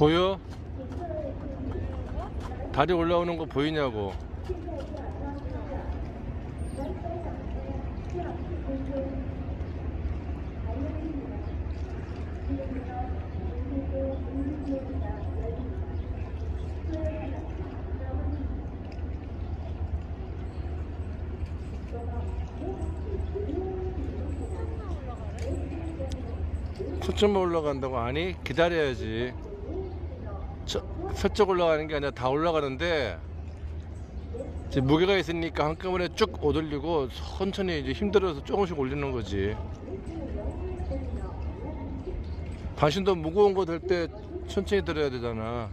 보여? 다리 올라오는 거 보이냐고. 초점만 올라간다고 아니 기다려야지 저, 서쪽 올라가는 게 아니라 다 올라가는데 이제 무게가 있으니까 한꺼번에 쭉 오돌리고 천천히 이제 힘들어서 조금씩 올리는 거지. 반신도 무거운 거들때 천천히 들어야 되잖아